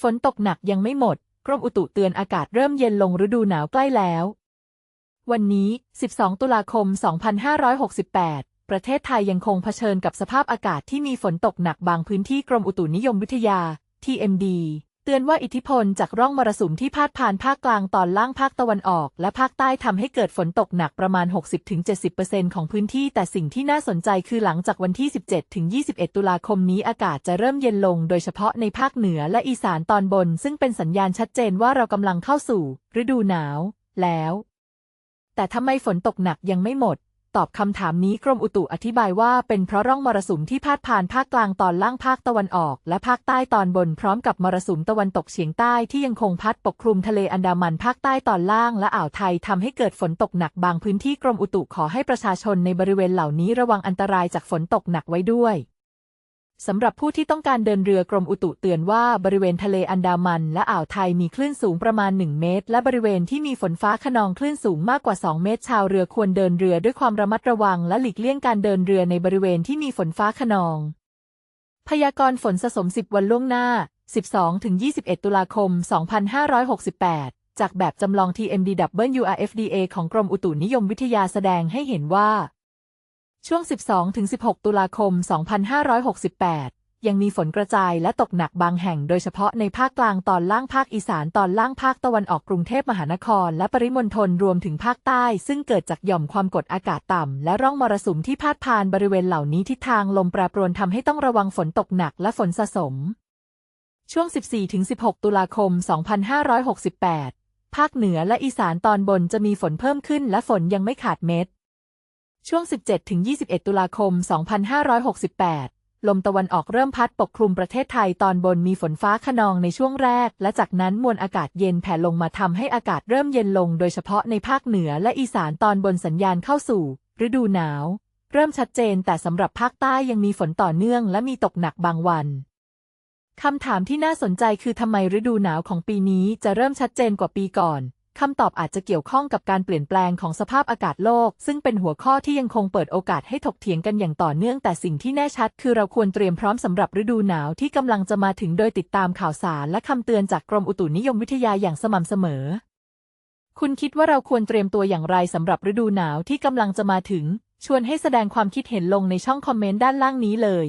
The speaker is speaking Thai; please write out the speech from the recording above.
ฝนตกหนักยังไม่หมด กรมอุตุเตือนอากาศเริ่มเย็นลงฤดูหนาวใกล้แล้ว วันนี้ 12 ตุลาคม 2568 ประเทศไทยยังคงเผชิญกับสภาพอากาศที่มีฝนตกหนักบางพื้นที่กรมอุตุนิยมวิทยา TMD ตือนว่าอิทธิพลจากร่องมรสุมที่พาดผ่านภาคกลางตอนล่างภาคตะวันออก และภาคใต้ทำให้เกิดฝนตกหนักประมาณ 60-70%ของพื้นที่ แต่สิ่งที่น่าสนใจคือหลังจากวันที่ 17-21 ตุลาคมนี้อากาศจะเริ่มเย็นลง โดยเฉพาะในภาคเหนือและอีสานตอนบน ซึ่งเป็นสัญญาณชัดเจนว่าเรากำลังเข้าสู่ ฤดูหนาว แล้ว แต่ทำไมฝนตกหนักยังไม่หมด ตอบคำถามนี้กรมอุตุอธิบายว่าเป็นเพราะร่องมรสุมที่พาดผ่านภาคกลางตอนล่างภาคตะวันออก และภาคใต้ตอนบนพร้อมกับมรสุมตะวันตกเฉียงใต้ที่ยังคงพัดปกคลุมทะเลอันดามันภาคใต้ตอนล่างและอ่าวไทยทำให้เกิดฝนตกหนักบางพื้นที่กรมอุตุขอให้ประชาชนในบริเวณเหล่านี้ระวังอันตรายจากฝนตกหนักไว้ด้วย สำหรับผู้ที่ต้องการเดินเรือกรมอุตุเตือนว่าบริเวณทะเลอันดามันและอ่าวไทยมีคลื่นสูงประมาณ 1 เมตร และบริเวณที่มีฝนฟ้าขนองคลื่นสูงมากกว่า 2 เมตร ชาวเรือควรเดินเรือด้วยความระมัดระวัง และหลีกเลี่ยงการเดินเรือในบริเวณที่มีฝนฟ้าขนอง พยากรณ์ฝนสะสม 10 วันล่วงหน้า 12-21 ตุลาคม 2568 จากแบบจำลอง TMDWRFDA ของกรมอุตุนิยมวิทยาแสดงให้เห็นว่า ช่วง 12-16 ตุลาคม 2568 ยังมีฝนกระจายและตกหนักบางแห่งโดยเฉพาะในภาคกลางตอนล่างภาคอีสานตอนล่างภาคตะวันออกกรุงเทพมหานคร และปริมณฑลรวมถึงภาคใต้ ซึ่งเกิดจากหย่อมความกดอากาศต่ำ และร่องมรสุมที่พาดผ่านบริเวณเหล่านี้ทิศทางลมแปรปรวนทำให้ต้องระวังฝนตกหนักและฝนสะสม ช่วง 14-16 ตุลาคม 2568 ภาคเหนือและอีสานตอนบนจะมีฝนเพิ่มขึ้นและฝนยังไม่ขาดเม็ด ช่วง 17-21 ตุลาคม 2568 ลมตะวันออกเริ่มพัดปกคลุมประเทศไทยตอนบนมีฝนฟ้าขนองในช่วงแรก และจากนั้นมวลอากาศเย็นแผ่ลงมาทำให้อากาศเริ่มเย็นลง โดยเฉพาะในภาคเหนือและอีสานตอนบนสัญญาณเข้าสู่ ฤดูหนาว เริ่มชัดเจนแต่สำหรับภาคใต้ยังมีฝนต่อเนื่องและมีตกหนักบางวันคำถามที่น่าสนใจคือทำไมฤดูหนาวของปีนี้จะเริ่มชัดเจนกว่าปีก่อน คำตอบอาจจะเกี่ยวข้องกับการเปลี่ยนแปลงของสภาพอากาศโลก ซึ่งเป็นหัวข้อที่ยังคงเปิดโอกาสให้ถกเถียงกันอย่างต่อเนื่อง แต่สิ่งที่แน่ชัดคือเราควรเตรียมพร้อมสำหรับฤดูหนาวที่กำลังจะมาถึงโดยติดตามข่าวสารและคำเตือนจากกรมอุตุนิยมวิทยาอย่างสม่ำเสมอ คุณคิดว่าเราควรเตรียมตัวอย่างไรสำหรับฤดูหนาวที่กำลังจะมาถึง ชวนให้แสดงความคิดเห็นลงในช่องคอมเมนต์ด้านล่างนี้เลย